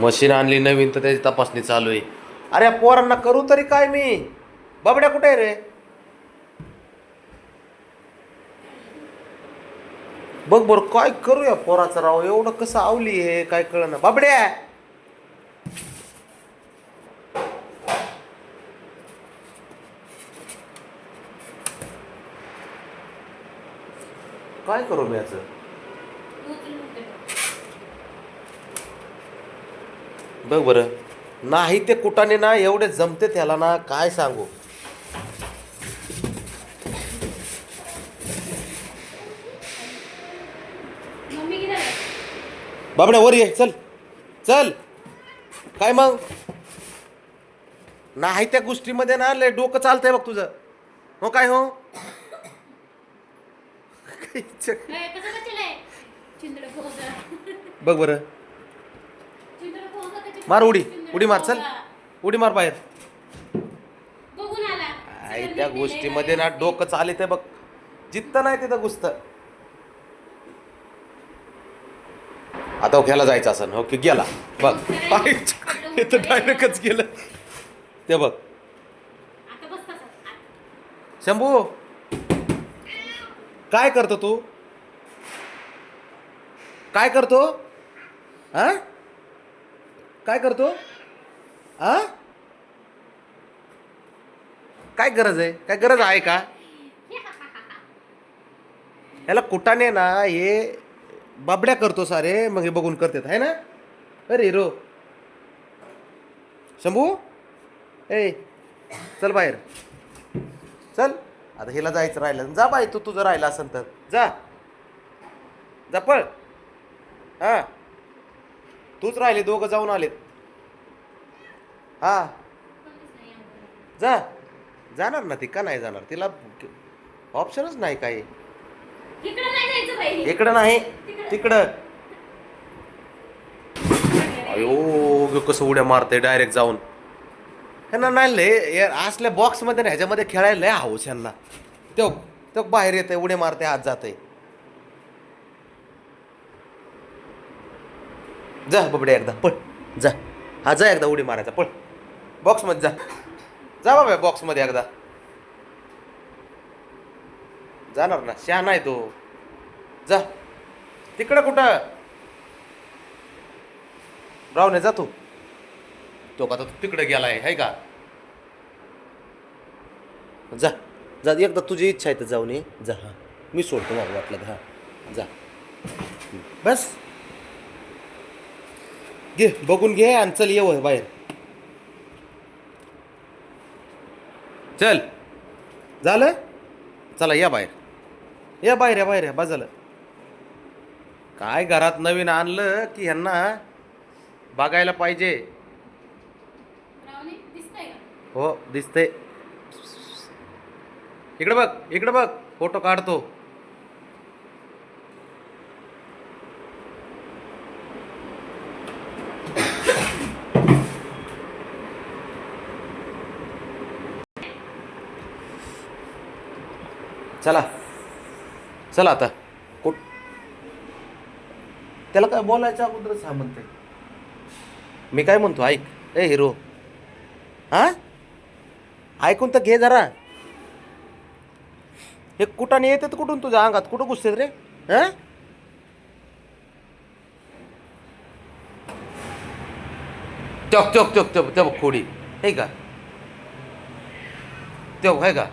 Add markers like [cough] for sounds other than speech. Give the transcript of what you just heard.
Machine आणली नवीन तर त्याची तपासणी चालू आहे. अरे पोरांना करू तरी काय मी? बाबड्या कुठे आहे रे? बघ बरं काय करू या पोराचं राव? एवढं कसं आवली हे? काय कळना बाबड्या! काय करू मी याचं? बघ बरं. नाही ते कुटाने ना एवढे जमते त्याला ना काय सांगू? बाबड्या वर ये चल. चल. काय मग? नाही त्या गोष्टीमध्ये ना लय डोकं चालतंय बघ तुझं. हो काय हो? [laughs] पोहचा बघ बरं. मार उडी. उडी मार चल. उडी मार बाहेर. आई त्या गोष्टीमध्ये ना. डोकं चाले ते बघ. जित्त नाही तिथं गुस्त आता घ्यायला जायचं असं. हो की गेला. बघ. हे तर डायरेक्टच गेलं. ते बघ. शंभू. काय करतो तू? काय करतो? हा काय करतो? हा काय गरज आहे? काय गरज आहे का? याला कुटाने ना हे बाबड्या करतो सारे. मग हे बघून करतात. आहे ना? अरे हिरो शंभू? ए चल बाहेर. चल. आता हिला जायचं राहिलं. जा बाई तू तुझं राहिलं असेल तर. जा. जा पळ. हा. तूच राहिले दोघं जाऊन आलेत. हा. जा. जाणार ना ती का नाही जाणार? तिला ऑप्शनच नाही काही. इकडं नाही जायचं बाई. इकडं नाही तिकडं. अयो कसं उड्या मारते डायरेक्ट जाऊन. ह्यांना नाही लय या असल्या बॉक्समध्ये ना ह्याच्यामध्ये खेळायला लय हाऊस ह्यांना तो तो बाहेर येते उड्या मारते आत जाते जा बबड्या एकदा पळ. जा. हा जा एकदा उडी मारायचा पळ. बॉक्समध्ये जा. जा बाबा बॉक्समध्ये एकदा. जाणार ना शहा नाही तो. जा. तिकडं कुठं? रावणे जा तू. तो का आता तिकडे गेलाय आहे का? जा. जा एकदा तुझी इच्छा आहे तर जाऊन ये. जा हा. मी सोडतो मग वाटलं तर हा. जा. बस. घे बघून घे आणि चल येऊ बाहेर. चल. झालं? चला या बाहेर. या बाहेर या बाहेर या बस झालं काय घरात नवीन आणलं की ह्यांना बघायला पाहिजे? हो दिसते इकडे बघ इकडे बघ. फोटो काढतो. चला. चला आता. कुठ त्याला काय बोलायचं अगोदरच हा म्हणते मी काय म्हणतो ऐक. ए हिरो. हा? ऐकून तर घे जरा. हे कुठाने येतात कुठून तुझ्या अंगात? कुठं घुसते रे? हा? चौक चौक चौक चौक चौक खोडी. हे का? चौक आहे का?